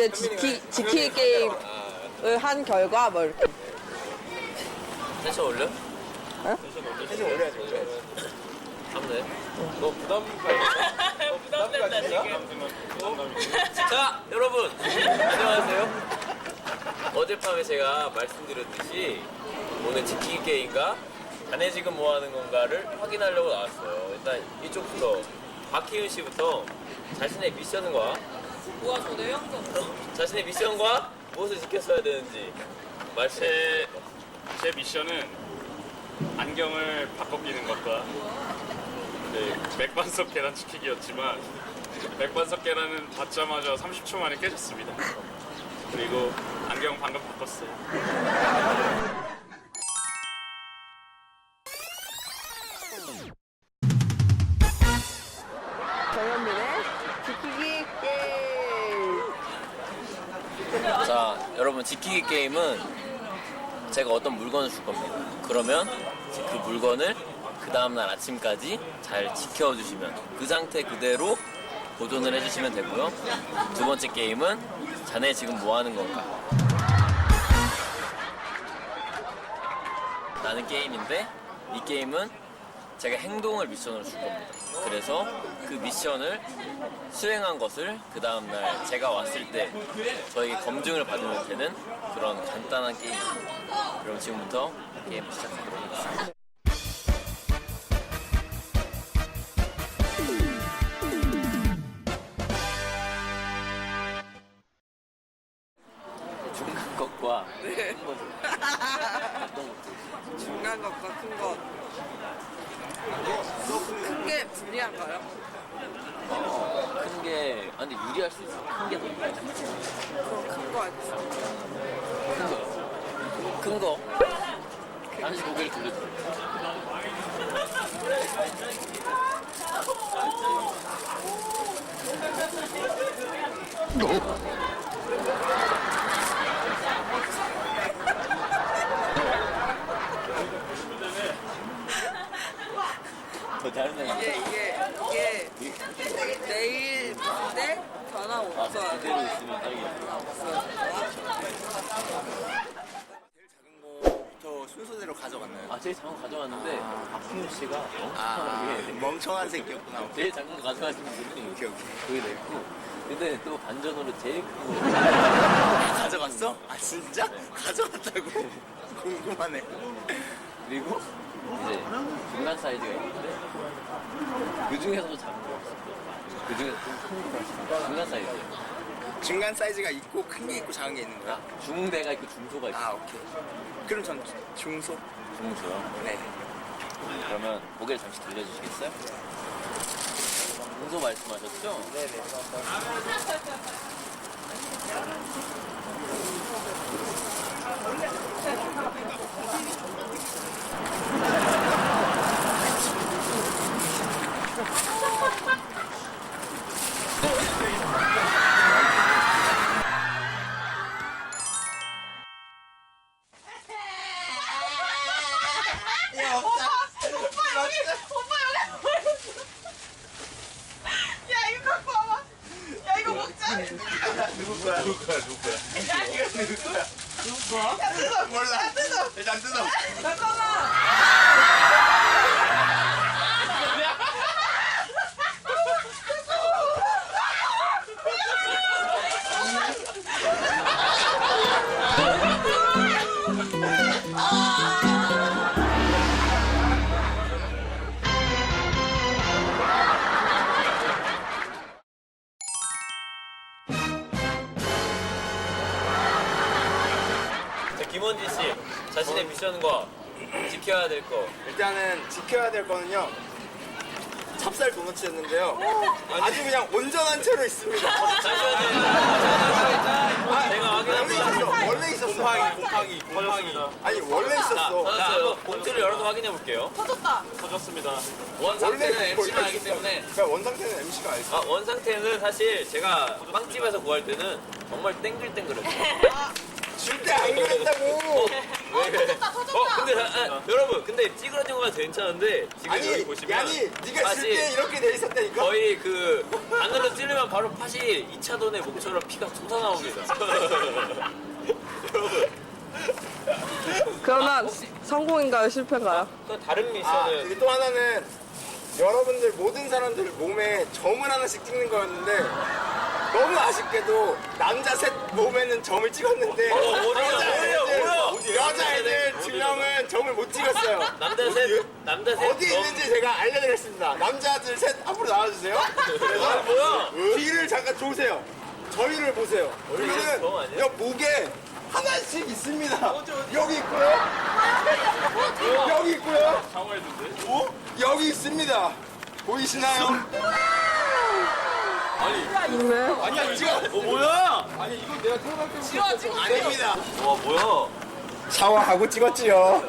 이제 지키 지키기 게임을 한 결과 뭐 이렇게 텐션 올려? 텐션 올려야지 올려야지 하면 돼. 너 부담 너 부담된다 지금 자, 여러분. 안녕하세요. 어젯밤에 제가 말씀드렸듯이 오늘 지키기 게임과 자네 지금 뭐 하는 건가를 확인하려고 나왔어요. 일단 이쪽부터 박희윤 씨부터 자신의 미션과 우와 저 내용도 자신의 미션과 무엇을 지켰어야 되는지 말씀해 제, 제 미션은 안경을 바꿔 끼는 것과 네, 맥반석 계란 지키기였지만 맥반석 계란은 받자마자 30초 만에 깨졌습니다. 그리고 안경 방금 바꿨어요. 자, 여러분 지키기 게임은 제가 어떤 물건을 줄 겁니다. 그러면 그 물건을 그 다음날 아침까지 잘 지켜주시면 그 상태 그대로 보존을 해주시면 되고요. 두 번째 게임은 자네 지금 뭐 하는 건가? 라는 게임인데 이 게임은 제가 행동을 미션으로 줄 겁니다. 그래서 그 미션을 수행한 것을 그 다음날 제가 왔을 때 저에게 검증을 받으면 되는 그런 간단한 게임입니다. 그럼 지금부터 게임 시작하도록 하겠습니다. 게 불리한가요? 큰 게, 아, 근데 유리할 수 있어. 큰 게 더 큰거 할게요. 큰 거. 큰 거. 잠시 고개를 돌려줘. 더 다른 사람. 이게 이게 이게 내일 때 전화 아, 없어요. 그대로 있으면 딱이야. 작은 거부터 순서대로 가져갔나요? 아, 제일 작은 거 가져왔는데, 박희윤 씨가 아 멍청하게 멍청한 새끼였구나 제일 작은 거 가져가시는 분이 오케이 오케이 그게 됐고, 근데 또 반전으로 제일 큰 거. 가져갔어? 아 진짜? 가져갔다고? 궁금하네 그리고 이제 중간 사이즈가 있는데 그 중에서도 작은 거 있어. 그 중에서 좀큰 거 있어. 중간 사이즈예요. 중간 사이즈가 있고 큰 게 있고 작은 게 있는 거야? 중대가 있고 중소가 있어. 아 오케이 그럼 전 중소? 중소요. 네 그러면 고개를 잠시 들려주시겠어요? 중소 말씀하셨죠? 네네 일단 자신의 미션과 지켜야 될 거. 일단은 지켜야 될 거는요 찹쌀 도넛이었는데요 아주 그냥 온전한 채로 있습니다 잠시만요. 제가 원래 확인합니다. 있었어 원래 있었어 곰팡이, 곰팡이, 곰팡이. 아니 원래 자, 있었어 터졌어요. 봉투를 열어서 확인해 볼게요. 터졌다. 터졌습니다. 원 상태는 원래 MC가 원래 알기 때문에 그러니까 원 상태는 MC가 알지 아, 원 상태는 사실 제가 빵집에서 구할 때는 정말 땡글땡글했어요. 줄때 안 그랬다고 왜 그래? 어, 근데 아, 여러분, 근데 찌그러진 거가 괜찮은데 지금 여기 아니, 보시면 아니, 네가 질 때 이렇게 돼 있었다니까. 거의 그 바늘로 찌르면 바로 팥이 2차돈의 목처럼 피가 솟아나옵니다. 여러분, 그러면 성공인가요? 실패인가요? 또 다른 아, 미션은 그리고 또 하나는 여러분들 모든 사람들 몸에 점을 하나씩 찍는 거였는데 너무 아쉽게도 남자 셋 몸에는 점을 찍었는데 어, 어디야, 여자애들, 어디야, 어디야? 여자애들 두? 명은 점을 못 찍었어요. 남자 셋, 남자 셋 어디 있는지 제가 알려드리겠습니다. 남자들 셋 앞으로 나와주세요. 아, 그래서 뭐야? 뒤를 잠깐 조세요. 저희를 보세요. 그러면은 아니야? 여 목에 하나씩 있습니다. 여기 있고요. 여기 있고요. 샤워했는데? 어? 여기 있습니다. 보이시나요? 왜? 아니야 지금 어, 뭐야? 아닙니다. 와, 뭐야? 샤워하고 찍었지요.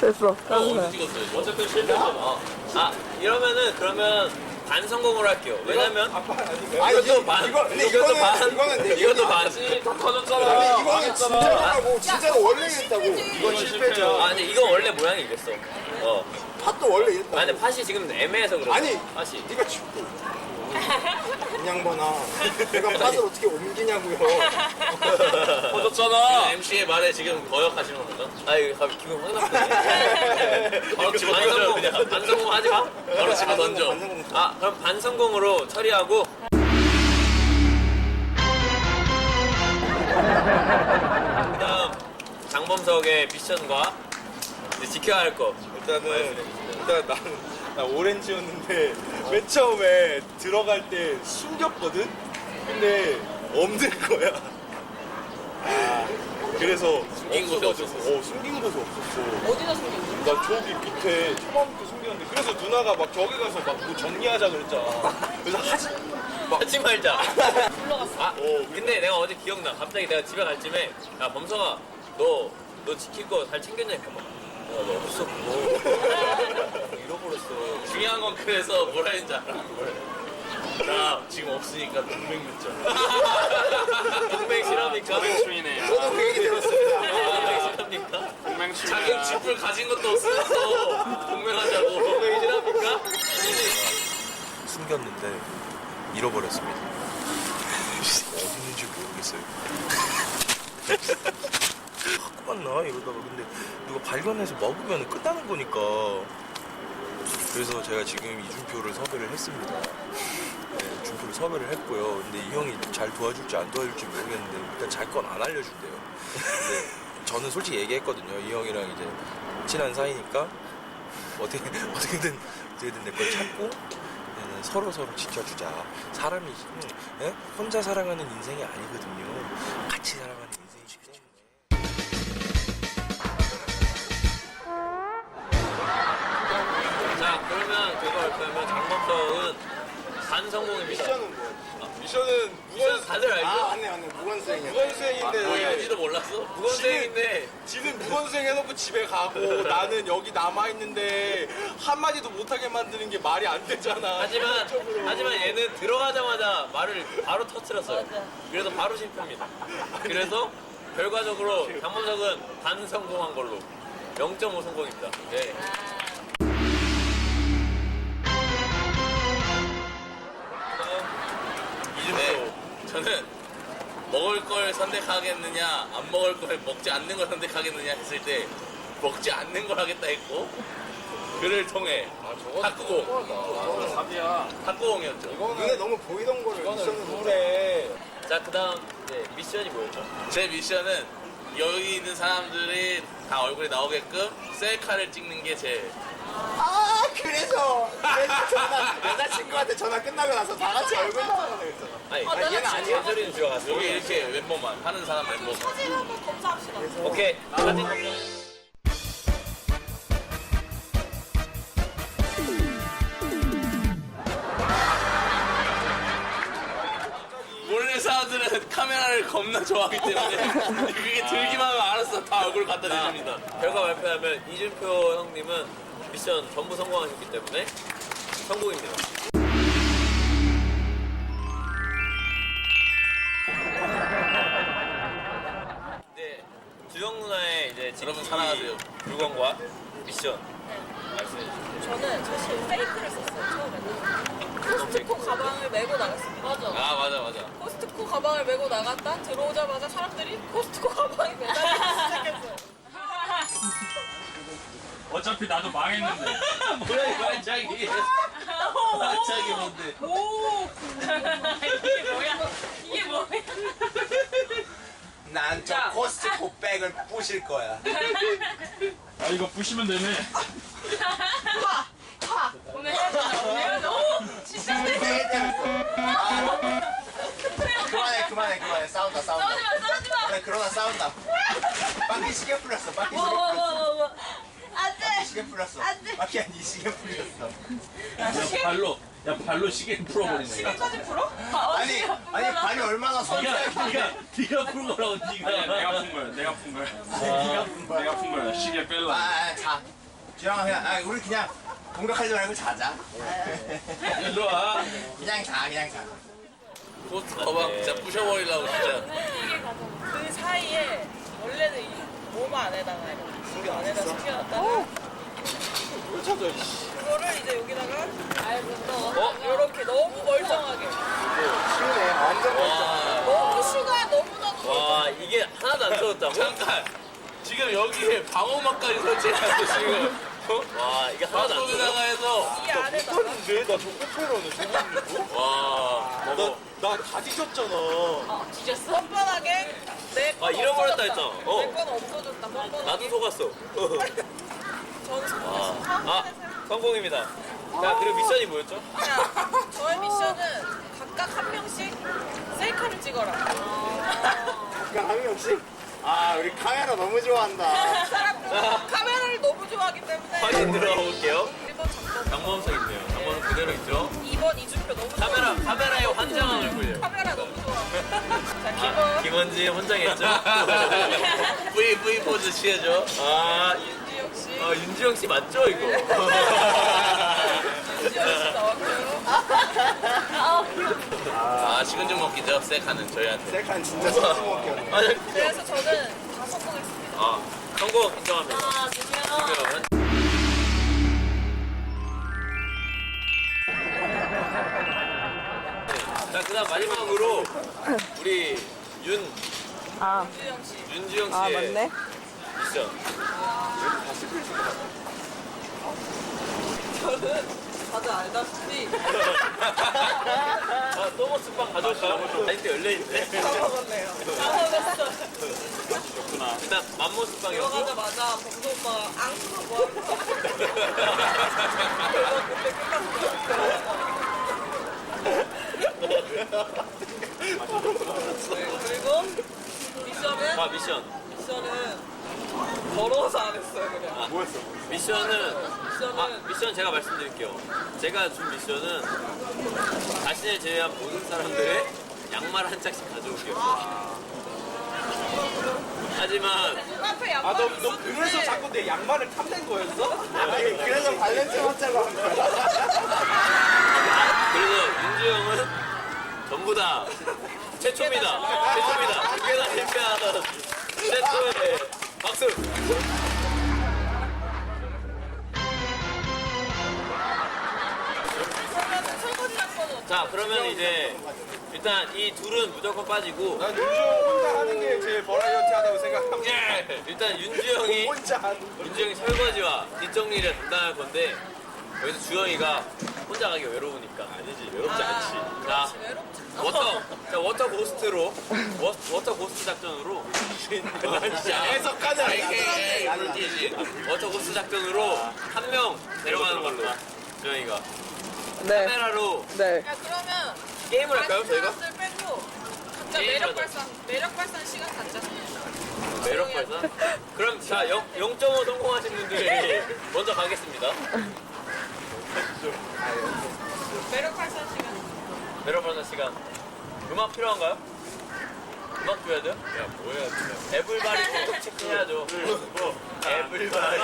됐어. 어디 찍었어요? 어쨌든 실패했잖아. 아, 이러면은 그러면 반 성공을 할게요. 왜냐면 아 이것도 반, 이거 근데 이것도 이거는 반, 이거는 내 이것도. 반. 다 터졌잖아. 이거는 진짜라고 진짜로 원래 이랬다고. 이건 실패죠. 아, 근데 이거 원래 모양이 이랬어. 어. 팥도 원래 이랬다고. 아, 근데 팥이 지금 애매해서 그래. 아니 팥이. 네가 죽고 그냥 거나 내가 팥을 어떻게 옮기냐고요. 터졌잖아. MC의 말에 지금 거역하시는 겁니까? 아, 이거 갑자기 기분 확 나쁘네. 바로 집어 던져. 그냥 반성공 하지 마. 바로 집어 던져. 반성공. 아, 그럼 반성공으로 처리하고. 그 다음 장범석의 미션과 이제 지켜야 할 거. 일단은 일단 나는 나 오렌지였는데 맨 처음에 들어갈 때 숨겼거든. 근데 없는 거야. 아 그래서 숨긴 곳이 없어가지고, 어 숨긴 곳이 없었어. 어디다 숨겼어? 나 저기 밑에 초반부터 숨겼는데 그래서 누나가 막 저기 가서 막 뭐 정리하자 그랬잖아. 그래서 하지 하지 말자. 아, 근데 내가 어제 기억나. 갑자기 내가 집에 갈 쯤에, 야, 범성아, 너, 너 지킬 거 잘 챙겼냐? 봐봐. 야, 너 어딨어, 그거. 잃어버렸어. 중요한 건 그래서 뭐라 했는지 알아? 나 지금 없으니까 동맹 맺자. 동맹 실합니까? 동맹추이네. 저도 그 얘기 들었습니다. 동맹 실합니까? 동맹추이. 자기 집을 가진 것도 없으면서 동맹하자고. 동맹 실합니까? 숨겼는데 잃어버렸습니다. 어디 있는지 모르겠어요. 갖고 갔나 이러다가 근데 누가 발견해서 먹으면 끝나는 거니까. 그래서 제가 지금 이준표를 섭외를 했습니다. 네, 준표를 섭외를 했고요. 근데 이 형이 잘 도와줄지 안 도와줄지 모르겠는데 일단 잘 건 안 알려준대요. 근데 저는 솔직히 얘기했거든요. 이 형이랑 이제 친한 사이니까 어떻게 어떻게든 어떻게든 내 걸 찾고 네, 서로 서로 지켜주자. 사람이 음, 예? 혼자 살아가는 인생이 아니거든요. 같이 살아가는 할 거면 장범석은 반성공입니다. 미션은 뭐야? 미션은 미션 다들 알죠? 아 맞네 맞네 무건수행이야. 무건수행인데 뭐 이런지도 몰랐어? 무건생인데 지는 무건수행 해놓고 집에 가고 나는 여기 남아 있는데 한 마디도 못하게 만드는 게 말이 안 되잖아. 하지만 하지만 얘는 들어가자마자 말을 바로 터트렸어요. 그래서 바로 실패입니다. 그래서 결과적으로 장범석은 반성공한 걸로 0.5 성공입니다. 네. 네, 저는 먹을 걸 선택하겠느냐, 안 먹을 걸 먹지 않는 걸 선택하겠느냐 했을 때 먹지 않는 걸 하겠다 했고 그를 통해 탁구공, 답이야. 탁구공이었죠. 눈에 너무 보이던 거를 미션으로 그래. 자, 그 다음 미션이 뭐였죠? 제 미션은 여기 있는 사람들이 다 얼굴이 나오게끔 셀카를 찍는 게 제. 아 그래서 그래서 전화 여자친구한테 전화 끝나고 나서 다 같이 얼굴 그랬잖아. 아니, 아, 얘는 아니야? 제자리는 들어갔어. 여기 이렇게 왼몸만 하는 사람 왼몸. 사진 한번 검사합시다. 오케이. 사진 검사. 원래 사람들은 카메라를 겁나 좋아하기 때문에 그게 들기만 하면 알아서 다 얼굴 갖다 대줍니다. 결과 발표하면 이준표 형님은 미션 전부 성공하셨기 때문에 성공입니다. 주영 누나의 이제 여러분 사랑하세요. 물건과 미션 말씀해 주세요. 저는 사실 페이크를 썼어요, 처음에는. 코스트코 가방을 메고 나갔습니다. 맞아. 아 맞아 맞아. 코스트코 가방을 메고 나갔다 들어오자마자 사람들이 코스트코 가방이 매달리기 시작했어요. 어차피 나도 망했는데. 뭐야 이 발작이. 발작이 뭔데? 이게 뭐야? 이게 뭐야? 난 저 코스트코 백을 부실 거야. 아 이거 부시면 되네. 오늘 오늘 너무 진짜 그만해 그만해 그만해 싸운다 싸운다. 싸우지 마 싸우지 마. 그래 그러나 싸운다. 바퀴 시계 풀렸어 바퀴 시계 풀렸어. 시계 풀렸어. 바퀴 아니 시계 풀렸어. 야 발로 야 발로 시계 풀어버리네. 까지 풀어? 아니 아니 발이 얼마나 선수야. 네가 네가 푼 거라고 네가. 아니, 내가 푼 거야. 내가 푼 거야. 네가 푼 거야. 내가 푼 거야. 시계 아, 뺄라. 아, 자. 주영아 그냥 아, 우리 그냥 공격하지 말고 자자. 일로 와. 그냥 자 그냥 자. 코트 가방 진짜 부셔버리려고 진짜. 그 사이에 원래는 이몸 안에다가 이렇게 숨겨 안에다 숨겨놨다가 그거를 이제 여기다가 어? 이렇게 너무 멀쩡하게 쉬우네 완전 멀쩡. 너무 슈가 너무너무 와 이게 하나도 안 터졌다고? 잠깐. 지금 여기에 방어막까지 설치해놨어 지금. 어? 와 이게 하나도 안 터져? 방송에다가 해서. 이 안에다 근데 나 조코페로는 저거 와. 나다 뒤졌잖아. 뒤졌어? 뻔뻔하게 내 건 아 잃어버렸다 했잖아. 어. 내건 없어졌다 뻔뻔하게 나도 속았어. 저는 아, 아 성공입니다. 자 그리고 미션이 뭐였죠? 자, 저의 미션은 각각 한 명씩 셀카를 찍어라. 한 명씩. 아 우리 카메라 너무 좋아한다. 사람들 카메라를 너무 좋아하기 때문에 확인 들어가 볼게요. 1번 잠깐 장범석 있네요. 장범석 그대로 있죠. 2번 이준표 너무 좋아. 카메라 카메라에 환장함을 보여요. 카메라 너무 좋아. 자, 아, 2번 김원지 혼장했죠. V V 포즈 취해줘. 아. 아 윤지영 씨 맞죠 이거? 나왔고요. 아 식은 죽 먹기죠. 셀카는 저희한테. 셀카는 진짜 소주 먹기였네. 아, 그래서 저는 다 성공했습니다. 아 성공 인정합니다. 아 드디어. 그러면 자 그 다음 마지막으로 우리 윤 아, 윤지영 씨. 윤지영 아 씨의 맞네. 미션. 저는 다들 알다시피 아 또모스 빵 가져올까요? 아직도 열려 있네. 다 먹었네요. 다 먹었어. 일단 맘모스 빵이었고. 들어가자마자 뭐 하는 거. 그래서 그때 그리고 미션은 아 미션. 미션은 더러워서 안 했어요 그냥. 뭐였어? 미션은 미션은 아 미션 제가 말씀드릴게요. 제가 준 미션은 자신을 제외한 모든 사람들의 양말 한 짝씩 가져올게요. 하지만 눈앞에 양말 아, 너, 그래서 자꾸 내 양말을 탐낸 거였어? 아니 그래서 발렌스 맞자고 한 거야. 그래서 윤주 형은 전부 다 최초입니다. 최초입니다. 두개다 실패한 최초의 박수. 자 그러면 이제 일단 이 둘은 무조건 빠지고 난 윤주 혼자 하는 게 제일 버라이어티하다고 생각합니다. 예! 일단 윤주 형이 혼자 하는 윤주 형이 설거지와 뒷정리를 담당할 건데 여기서 주영이가 혼자 가기 외로우니까 아니지 외롭지 않지. 자 그렇지 외롭지 워터 자 워터 고스트로 워, 워터 고스트 작전으로 해석하자 아니, 아니. 이게. 워터 고스트 작전으로 한 명 데려가는 걸로 주영이가 네. 카메라로 네. 야 그러면 게임을 할까요 저희가? 사람들 빼고 각자 게임을 매력 하자. 발산 매력 발산 시간 갖자. 매력 발산? 그럼 자0.5 성공하신 분들이 먼저 가겠습니다. 매력발산 시간. 메로버너 시간. 음악 필요한가요? 음악 줘야 돼요? 야 뭐야 진짜. 에블바리 톡톡 체크해야죠. 네, 뭐. 에블바리.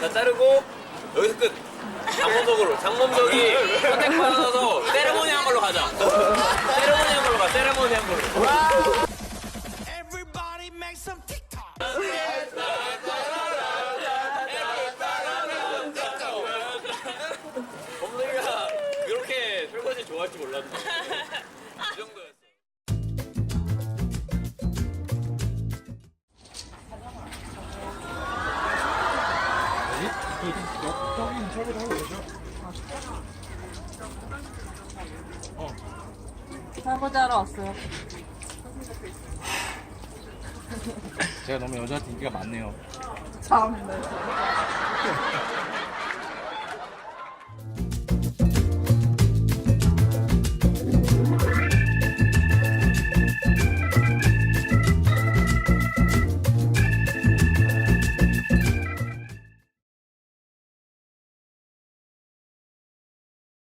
자 자르고 여기서 끝. 장범석으로 장범석이 사보자러 왔어요. 제가 너무 여자한테 인기가 많네요. 참. 네.